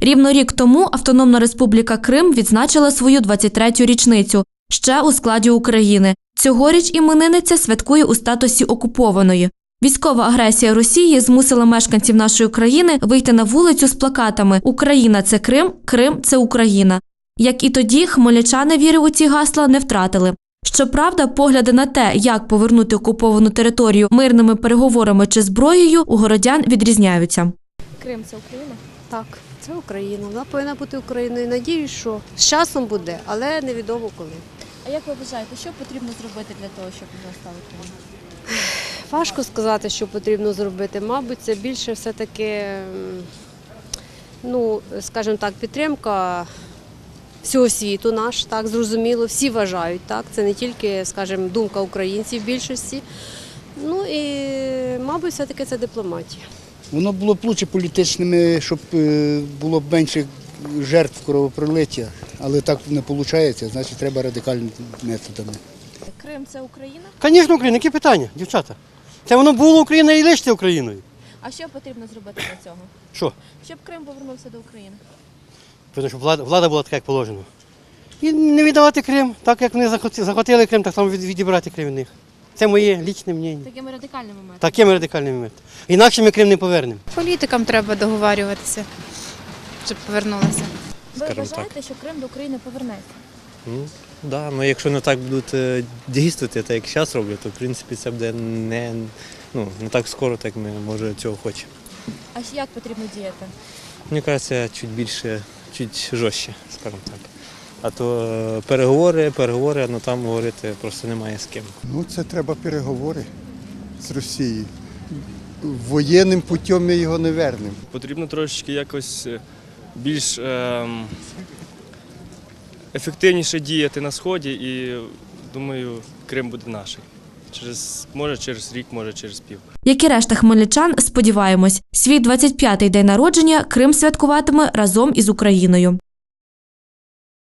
Рівно рік тому Автономна Республіка Крим відзначила свою 23-ю річницю ще у складі України. Цьогоріч іменинниця святкує у статусі окупованої. Військова агресія Росії змусила мешканців нашої країни вийти на вулицю з плакатами Україна це Крим, Крим це Україна. Як і тоді, хмельничани віри у ці гасла не втратили. Щоправда, погляди на те, як повернути окуповану територію мирними переговорами чи зброєю, у городян відрізняються. Крим це Україна. Так, це Україна. Вона повинна бути Україною. Надіюсь, що з часом буде, але невідомо коли. А як ви вважаєте, що потрібно зробити для того, щоб вона стала Україною? Важко сказати, що потрібно зробити. Мабуть, це більше все-таки, ну, скажімо так, підтримка всього світу наш, так, зрозуміло, всі вважають, так. Це не тільки, скажімо, думка українців в більшості. Ну і, мабуть, все-таки це дипломатія. Воно було б лучше політичними, щоб е, було б менше жертв кровопролиття, але так не виходить, значить треба радикальними методами. Крим це Україна. Звісно, Україна, які питання, дівчата? Це воно було Україна і лишиться Україною. А що потрібно зробити для цього? Що? Щоб Крим повернувся до України. Тому що влада, влада була така, як положено. І не віддавати Крим, так як вони захватили Крим, так само відібрати Крим в них. Це моє лічне мнення. Такими радикальними методами. Такими радикальними методами. Інакше ми Крим не повернемо. Політикам треба договарюватися, щоб повернулися. Ви скажімо вважаєте, що Крим до України повернеться? Ну, да, ну якщо не так будуть е, дійствувати, так як зараз роблять, то в принципі це буде не, ну, не так скоро, так ми може цього хочемо. А ще як потрібно діяти? Мені кажеться, чуть більше, чуть жорстче, скажімо так. А то е, переговори, переговори, але там говорити просто немає з ким. Ну, це треба переговори з Росією. Воєнним путем ми його не вернемо. Потрібно трошечки якось е, більш ем, ефективніше діяти на сході, і думаю, Крим буде наш. Через може через рік, може через пів. Як і решта хмельничан, сподіваємось, свій 25-й день народження Крим святкуватиме разом із Україною.